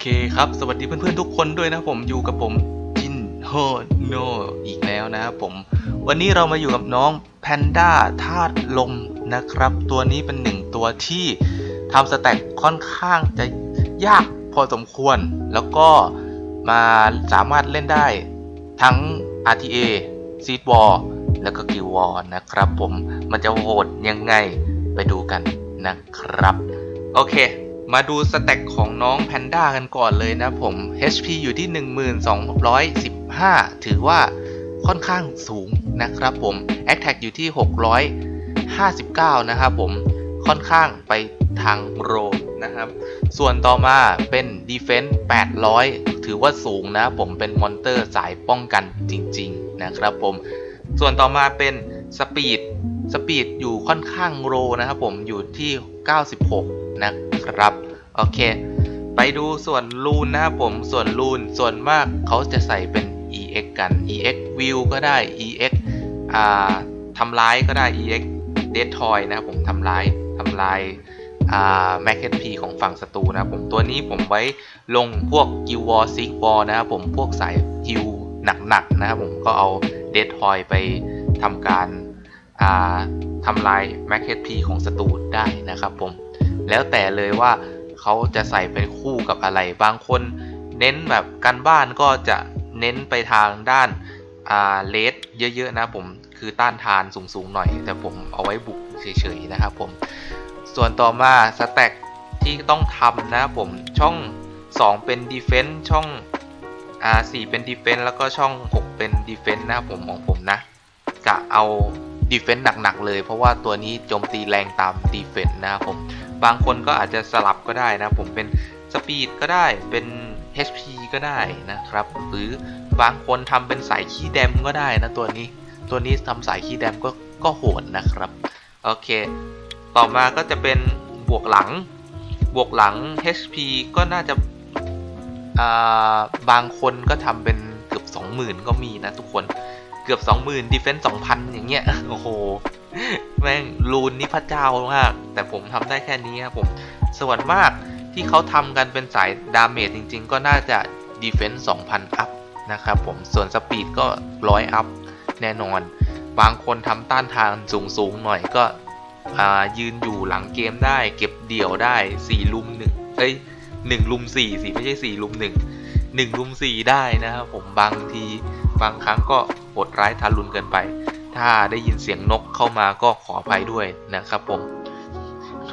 เคครับ สวัสดีเพื่อนๆทุกคนด้วยนะผมอยู่กับผมจินโฮโนอีกแล้วนะครับผม วันนี้เรามาอยู่กับน้องแพนด้าธาตุลมนะครับ ตัวนี้เป็นหนึ่งตัวที่ทำสแต็กค่อนข้างจะยากพอสมควร แล้วก็มาสามารถเล่นได้ทั้ง RTA Seed War แล้วก็ Guild War นะครับผมมันจะโหดยังไงไปดูกันนะครับ โอเค มาดูสเต็กของน้องแพนด้ากันก่อนเลยนะผม HP อยู่ที่ 1215 ถือว่าค่อนข้างสูงนะครับผม Attack อยู่ที่ 659 นะครับผม ค่อนข้างไปทางโรนะครับ ส่วนต่อมาเป็น Defense 800 ถือว่าสูงนะผมเป็นมอนเตอร์สายป้องกันจริง ๆ นะครับผม ส่วนต่อมาเป็นสปีดสปีดอยู่ค่อนข้างโรนะครับผมอยู่ที่ 96 นะครับ โอเค ไปดูส่วนรูนนะครับผม ส่วนรูนส่วนมากเขาจะใส่เป็น EX กัน EX View ก็ได้ EX อ่าทำร้ายก็ได้ EX Dead Toy นะครับผมทำร้ายทำลายอ่า Max HP ของฝั่งศัตรูนะครับผมตัวนี้ผมไว้ลงพวก Guild War s i g War นะครับผมพวกสายฮิวหนักๆนะครับผมก็เอา Dead Toy ไปทำการอ่าทำลาย Max HP ของศัตรูได้นะครับผมแล้วแต่เลยว่า เขาจะใส่เป็นคู่กับอะไร บางคนเน้นแบบกันบ้านก็จะเน้นไปทางด้านเลสเยอะๆนะผมคือต้านทานสูงๆหน่อย แต่ผมเอาไว้บุกเฉยๆนะครับผมส่วนต่อมาสแต็กที่ต้องทำนะผมช่อง 2 เป็น Defense ช่องอ่า4เป็น Defense แล้วก็ช่อง 6 เป็น Defense นะครับผมของผมนะกะเอาดีเฟนต์หนักๆเลย เพราะว่าตัวนี้โจมตีแรงตามดีเฟนต์นะครับผม บางคนก็อาจจะสลับก็ได้นะ ผมเป็นสปีดก็ได้เป็น HP ก็ได้นะครับ หรือบางคนทำเป็นสายขี้แดมก็ได้นะตัวนี้ ตัวนี้ทำสายขี้แดมก็ก็โหดนะครับ โอเค ต่อมาก็จะเป็นบวกหลัง บวกหลัง HP ก็น่าจะาบางคนก็ทำเป็นเกือบ 20,000 ก็มีนะทุกคน เกือบ 20,000 Defense 2,000 อย่างเงี้ย โอ้โห แม่งรูนนี่พระเจ้ามาก แต่ผมทำได้แค่นี้ครับผม ส่วนมากที่เขาทำกันเป็นสายดาเมจจริง ๆ ก็น่าจะ Defense 2,000 อัพนะครับผม ส่วนสปีดก็100อัพแน่นอน บางคนทำต้านทานสูง ๆ หน่อยก็ยืนอยู่หลังเกมได้ เก็บเดี่ยวได้4ลุม1เอ้ย1ลุม4สิไม่ใช่4ลุม1 1ลุม4ได้นะครับผมบางทีบางครั้งก็โหดร้ายทารุณเกินไป ถ้าได้ยินเสียงนกเข้ามาก็ขออภัยด้วยนะครับผม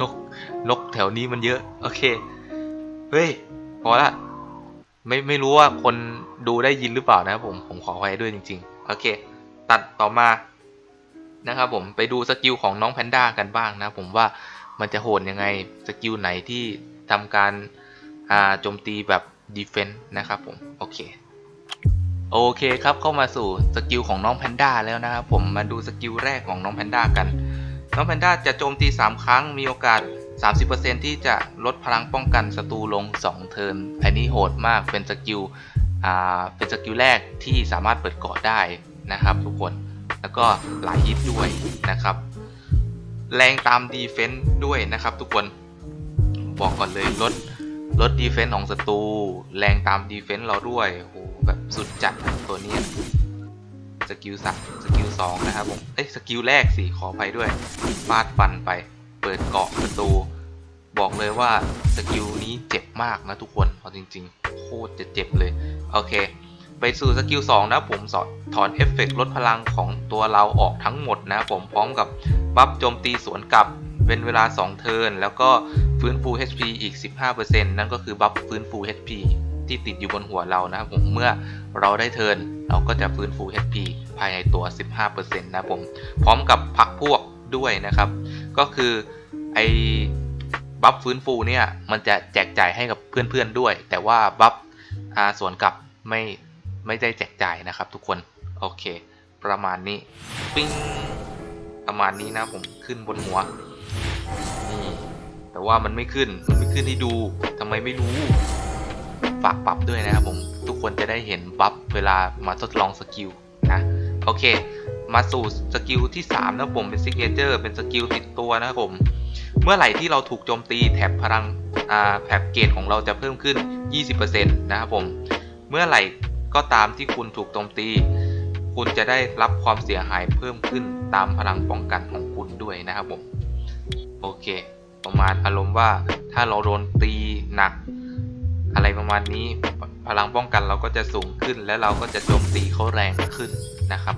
นกนกแถวนี้มันเยอะ โอเค เฮ้ย พอละไม่ไม่รู้ว่าคนดูได้ยินหรือเปล่านะครับผม ผมขออภัยด้วยจริง ๆ โอเค ตัดต่อมานะครับผมไปดูสกิลของน้องแพนด้ากันบ้างนะผมว่ามันจะโหดยังไงสกิลไหนที่ทำการโจมตีแบบดีเฟนต์นะครับผม โอเค โอเคครับเข้ามาสู่สกิลของน้องแพนด้าแล้วนะครับผมมาดูสกิลแรกของน้องแพนด้ากัน น้องแพนด้าจะโจมตี 3 ครั้งมีโอกาส 30%ที่จะลดพลังป้องกันศัตรูลง 2 เทิร์นอันนี้โหดมากเป็นสกิลอ่าเป็นสกิลแรกที่สามารถเปิดเกาะได้นะครับ ทุกคนแล้วก็หลายฮิตด้วยนะครับ แรงตามดีเฟนต์ด้วยนะครับ ทุกคนบอกก่อนเลยลดลดดีเฟนต์ของศัตรูแรงตามดีเฟนต์เราด้วยโอ้ แบบสุดจัดตัวนี้สกิลสามสกิลสองนะครับผมเอ้ยสกิลแรกสิขออภัยด้วยฟาดฟันไป เปิดเกาะศัตรูบอกเลยว่าสกิลนี้เจ็บมากนะทุกคนเอาจริง ๆ โคตรจะเจ็บเลย โอเค ไปสู่สกิล2นะผมสอนถอนเอฟเฟกต์ลดพลังของตัวเราออกทั้งหมดนะผมพร้อมกับบัฟโจมตีสวนกลับเป็นเวลา 2 เทิร์นแล้วก็ฟื้นฟู HP อีก 15%นั่นก็คือบัฟฟื้นฟู HP ที่ติดอยู่บนหัวเรานะครับผมเมื่อเราได้เทิร์นเราก็จะฟื้นฟู HP ภายในตัว 15%นะผมพร้อมกับพักพวกด้วยนะครับ ก็คือไอ้บัฟฟื้นฟูเนี่ยมันจะแจกจ่ายให้กับเพื่อนๆด้วย แต่ว่าบัฟอ่าสวนกลับไม่ไม่ได้แจกจ่ายนะครับทุกคนโอเค ประมาณนี้ปิ้งประมาณนี้นะผมขึ้นบนหัวนี่แต่ว่ามันไม่ขึ้นมันไม่ขึ้นให้ดูทำไมไม่รู้ ฝากปรับด้วยนะครับผมทุกคนจะได้เห็นบัฟเวลามาทดลองสกิลนะโอเค มาสู่สกิลที่3นะผมเป็นซิกเนเจอร์เป็นสกิลติดตัวนะครับผม เมื่อไหร่ที่เราถูกโจมตีแถบพลังแถบเกรดของเราจะเพิ่มขึ้น 20%นะครับผม เมื่อไหร่ก็ตามที่คุณถูกโจมตี คุณจะได้รับความเสียหายเพิ่มขึ้นตามพลังป้องกันของคุณด้วยนะครับผม โอเค ประมาณอารมณ์ว่าถ้าเราโดนตีหนัก ประมาณนี้พลังป้องกันเราก็จะสูงขึ้น และเราก็จะโจมตีเขาแรงขึ้นนะครับ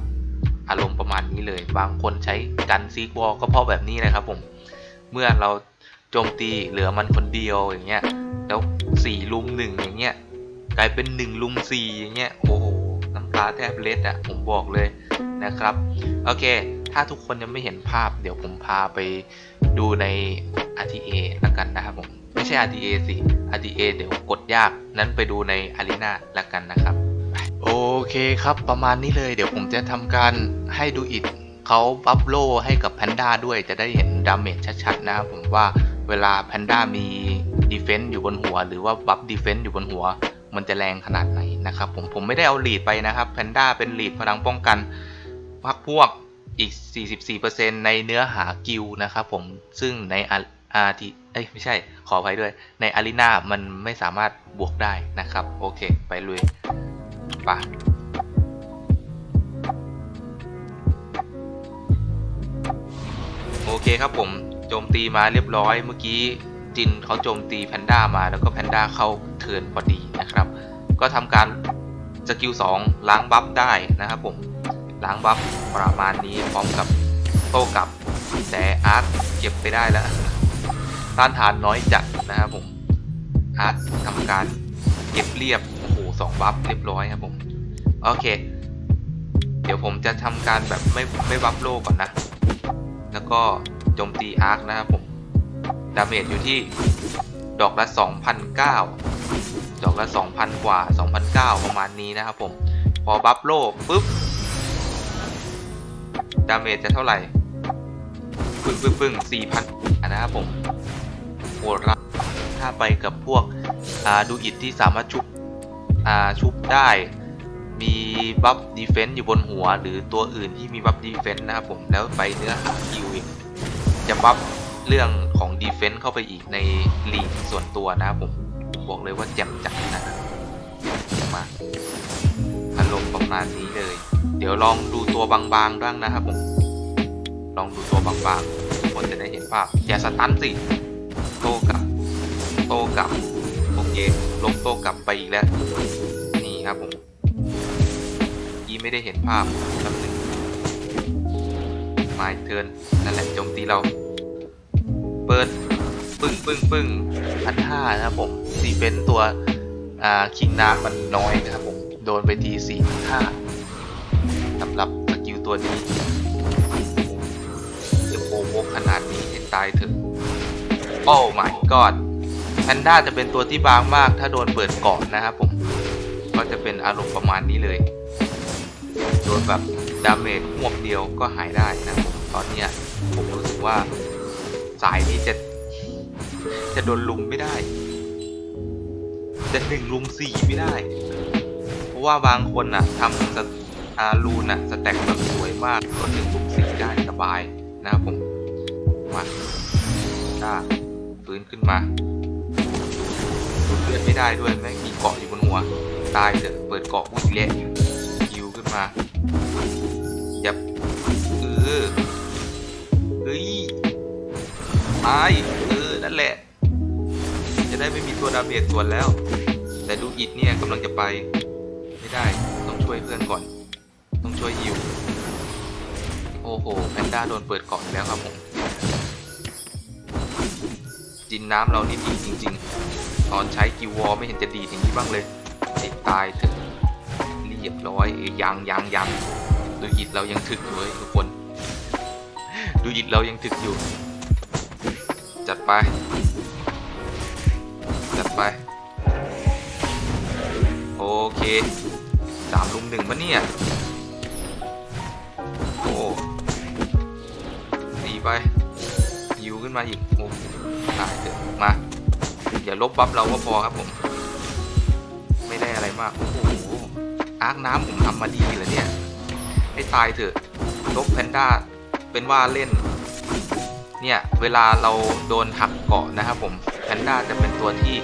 อารมณ์ประมาณนี้เลย บางคนใช้กันซีกวอลก็เพราะแบบนี้นะครับผมเมื่อเราโจมตีเหลือมันคนเดียวอย่างเงี้ยแล้วสี่ลุมหนึ่งอย่างเงี้ยกลายเป็นหนึ่งลุมสี่อย่างเงี้ยโอ้โหน้ำตาแทบเล็ดอะผมบอกเลยนะครับโอเค ถ้าทุกคนยังไม่เห็นภาพ เดี๋ยวผมพาไปดูใน RTA ละกันนะครับผม ไม่ใช่ RTA สิ RTA เดี๋ยวกดยากนั้นไปดูใน Arena ละกันนะครับ โอเคครับประมาณนี้เลยเดี๋ยวผมจะทำการให้ดูอิดเขาบัฟโลให้กับแพนด้าด้วยจะได้เห็นดาเมจชัดๆนะครับผมว่าเวลาแพนด้ามีดีเฟนต์อยู่บนหัว หรือว่าบัฟดีเฟนต์อยู่บนหัว มันจะแรงขนาดไหนนะครับผมผมไม่ได้เอาลีดไปนะครับแพนด้าเป็นลีดพลังป้องกันพักพวกอีก 44%ในเนื้อหากิลนะครับผมซึ่งใน อาร์ทีเอ้ยไม่ใช่ขออภัยด้วยในอารีนามันไม่สามารถบวกได้นะครับ โอเค ไปลุยไปะโอเคครับผมโจมตีมาเรียบร้อยเมื่อกี้จินเขาโจมตีแพนด้ามาแล้วก็แพนด้าเข้าเทินพอดีนะครับ ก็ทำการสกิล2ล้างบัฟได้นะครับผมล้างบัฟประมาณนี้พร้อมกับโต้กลับแต่อาร์ตเก็บไปได้แล้ว ต้านทานน้อยจัดนะครับผมอาร์ตทำการเก็บเรียบโอ้โหสองบัฟเรียบร้อยครับผมโอเค เดี๋ยวผมจะทำการแบบไม่ไม่บัฟโลก่อนนะ แล้วก็โจมตีอาร์คนะครับผมดาเมจอยู่ที่ดอกละ2,009ดอกละ 2,000 กว่า 2,009 ประมาณนี้นะครับผม พอบัฟโลปุ๊บ ดาเมจจะเท่าไหร่ ปึ้งปึ้งปึ้งสี่พันนะครับผม โหดร้ายถ้าไปกับพวกดูอิดที่สามารถชุบชุบได้ มีบัฟดีเฟนต์อยู่บนหัว หรือตัวอื่นที่มีบัฟดีเฟนต์นะครับผมแล้วไปเนื้อหาคิวอีกจะบัฟเรื่องของดีเฟนต์เข้าไปอีกในลีกส่วนตัวนะครับผมบอกเลยว่าแจ่มจัดนะมาอารมณ์ประมาณนี้เลย เดี๋ยวลองดูตัวบางๆบ้างนะครับผมลองดูตัวบางๆทุกคนจะได้เห็นภาพอย่าสตันสิ โต้กลับ โต้กลับ โอเค ลงโต้กลับไปอีกแล้ว นี่ครับผมยี่ไม่ได้เห็นภาพแป๊บนึงมาเทินนั่นแหละโจมตีเรา เปิดปึ้งปึ้งปึ้งพันห้านะครับผมดีเฟนตัวอ่าคิงน้ำมันน้อยนะครับผม โดนไปทีสี่พันห้าสำหรับสกิลตัวนี้จะโค้งขนาดนี้ให้ตายเถอะ โอ้ my god แพนด้าจะเป็นตัวที่บางมาก ถ้าโดนเปิดเกาะนะครับผม ก็จะเป็นอารมณ์ประมาณนี้เลย โดนแบบดาเมจหวบเดียวก็หายได้นะครับผมตอนนี้ผมรู้สึกว่าสายนี้จะจะโดนลุมไม่ได้ จะหนึ่งลุมสี่ไม่ได้ เพราะว่าบางคนน่ะทำสตอารูนน่ะสแต็กแบบสวยมากก็หนึ่งลุมสี่ได้สบายนะครับผม มาได้ ฟื้นขึ้นมาดูดเลือดไม่ได้ด้วยแม่งมีเกาะอยู่บนหัว ตายเถอะเปิดเกาะวิ่งเละยิวขึ้นมายับเออเฮ้ยตายเออนั่นแหละ จะได้ไม่มีตัวดาเมจส่วนแล้ว แต่ดูอิดเนี่ยกำลังจะไป ไม่ได้ต้องช่วยเพื่อนก่อน ต้องช่วยยิวโอ้โหแพนด้าโดนเปิดเกาะอีกแล้วครับผม จินน้ำเรานี่ดีจริง ๆ ตอนใช้กิววอลไม่เห็นจะดีอย่างนี้บ้างเลยติดตายถอะเรียบร้อยเอ้ยยังยังยังดูอิดเรายังถึกอยู่เลยทุกคน ดูอิดเรายังถึกอยู่ จัดไป จัดไป โอเคสามลุมหนึ่งมะเนี่ย โอ้ตีไปยิวขึ้นมาอีกโอ้ ตายเถอะมาอย่าลบบัฟเราก็พอครับผม ไม่ได้อะไรมาก โอ้โห อาร์คน้ำผมทำมาดีเหรอเนี่ย ให้ตายเถอะ ลบแพนด้า เป็นว่าเล่น เนี่ย เวลาเราโดนหักเกาะนะครับผม แพนด้าจะเป็นตัวที่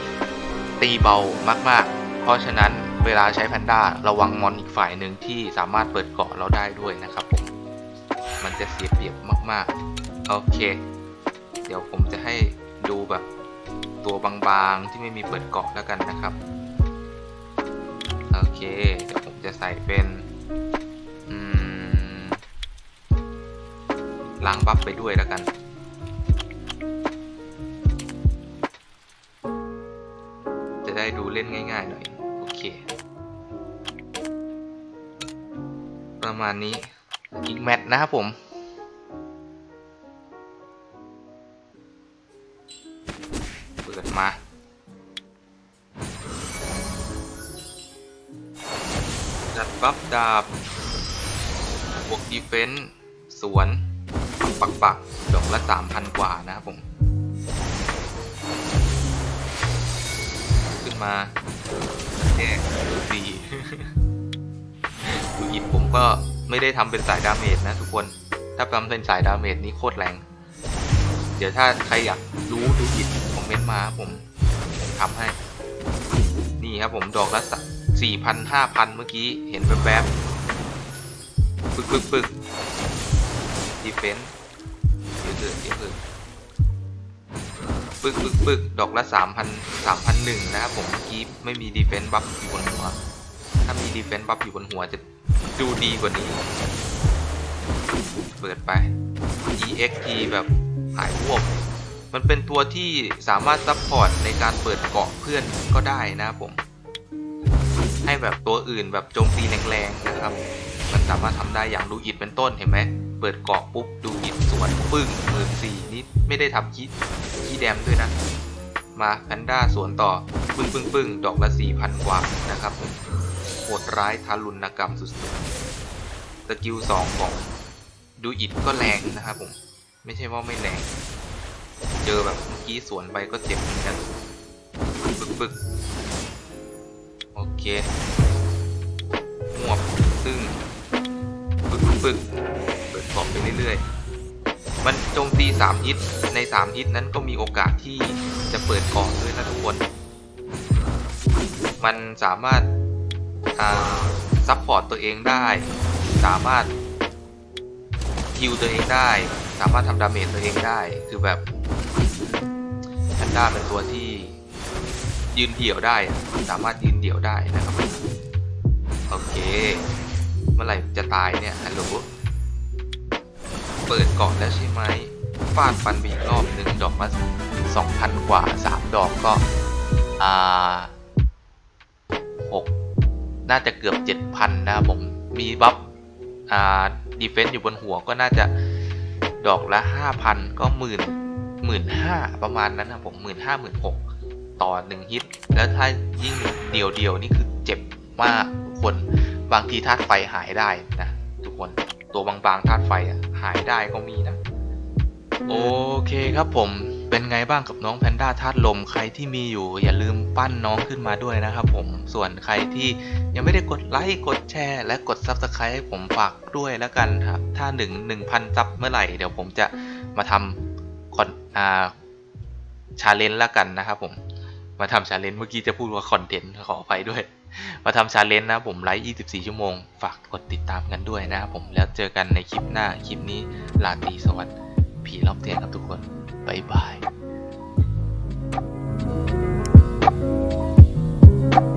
ตีเบามาก ๆ เพราะฉะนั้นเวลาใช้แพนด้าระวังมอนอีกฝ่ายหนึ่งที่สามารถเปิดเกาะเราได้ด้วยนะครับผม มันจะเสียเปรียบมาก ๆ โอเค เดี๋ยวผมจะให้ ดูแบบตัวบางๆที่ไม่มีเปิดเกาะแล้วกันนะครับ โอเค เดี๋ยวผมจะใส่เป็นล้างบัฟไปด้วยแล้วกัน จะได้ดูเล่นง่ายๆหน่อย โอเค ประมาณนี้อีกแมตช์นะครับผม บัฟดาบบวกดีเฟนส์สวน ปักปักดอกละ 3,000 กว่านะครับผม ขึ้นมาแย่ดูดีดูอิดผมก็ไม่ได้ทำเป็นสายดาเมจนะทุกคน ถ้าทำเป็นสายดาเมจนี้โคตรแรง เดี๋ยวถ้าใครอยากรู้ดูอิดคอมเมนต์มาผมผมทำให้ นี่ครับผมดอกละ สี่พันห้าพันเมื่อกี้ เห็นแวบๆปึกปึกปึกดีเฟนส์เดี๋ยวเถอะเดี๋ยวเถอะปึกปึกปึกดอกละสามพันสามพันหนึ่งนะครับผมเมื่อกี้ไม่มีดีเฟนส์บัฟอยู่บนหัว ถ้ามีดีเฟนส์บัฟอยู่บนหัวจะดูดีกว่านี้ เปิดไป EXP แบบหายพวกมันเป็นตัวที่สามารถซัพพอร์ตในการเปิดเกาะเพื่อนก็ได้นะครับผม ให้แบบตัวอื่นแบบโจมตีแรงๆนะครับ มันสามารถทำได้อย่างดูอิดเป็นต้นเห็นไหมเปิดเกาะปุ๊บดูอิดสวนปึ้งหมื่นสี่นี่ไม่ได้ทำคีคีแดมด้วยนะ มาแพนด้าสวนต่อปึ้งปึ้งปึ้งดอกละสี่พันกว่านะครับโหดร้ายทารุณกรรมสุดๆสกิลสองของดูอิดก็แรงนะครับผมไม่ใช่ว่าไม่แรงเจอแบบเมื่อกี้สวนไปก็เจ็บเหมือนกันปึกปึก เคหวบตึ้งปึกปึกเปิดกรอบไปเรื่อยๆ มันโจมตี 3 ฮิต ใน 3 ฮิตนั้นก็มีโอกาสที่จะเปิดกอบด้วยนะทุกคน มันสามารถซัพพอร์ตตัวเองได้ สามารถฮิวตัวเองได้ สามารถทำดาเมจตัวเองได้ คือแบบแพนด้าเป็นตัวที่ ยืนเดี่ยวได้ สามารถยืนเดี่ยวได้นะครับ โอเค เมื่อไหร่จะตายเนี่ยฮัลโหลเปิดก่อนแล้วใช่ไหมฟาดฟันไปอีกรอบหนึ่งดอกมาสองพันกว่าสามดอกก็ อ่าหกน่าจะเกือบเจ็ดพันนะครับผม มีบัฟ อ่า ดีเฟนซ์อยู่บนหัวก็น่าจะดอกละห้าพันก็หมื่นหมื่นห้าประมาณนั้นนะผมหมื่นห้าหมื่นหก ต่อหนึ่งฮิต แล้วถ้ายิ่งเดียวเดียวนี่คือเจ็บมากทุกคนบางทีธาตุไฟหายได้นะทุกคนตัวบางๆธาตุไฟหายได้ก็มีนะ โอเคครับผมเป็นไงบ้างกับน้องแพนด้าธาตุลมใครที่มีอยู่ อย่าลืมปั้นน้องขึ้นมาด้วยนะครับผมส่วนใครที่ยังไม่ได้กดไลค์กดแชร์ และกด Subscribe ให้ผมฝากด้วยแล้วกันครับถ้า1 1,000ซับเมื่อไหร่เดี๋ยวผมจะมาทำคอนอ่าชาเลนจ์แล้วกันนะครับผม มาทำชาเลนจ์เมื่อกี้จะพูดว่าคอนเทนต์ขออภัยด้วย มาทำชาเลนจ์นะผมไลฟ์ 24 ชั่วโมง ฝากกดติดตามกันด้วยนะครับผมแล้วเจอกันในคลิปหน้า คลิปนี้ลาตีสวัสดีผีรอบเตียงครับทุกคน บ๊ายบาย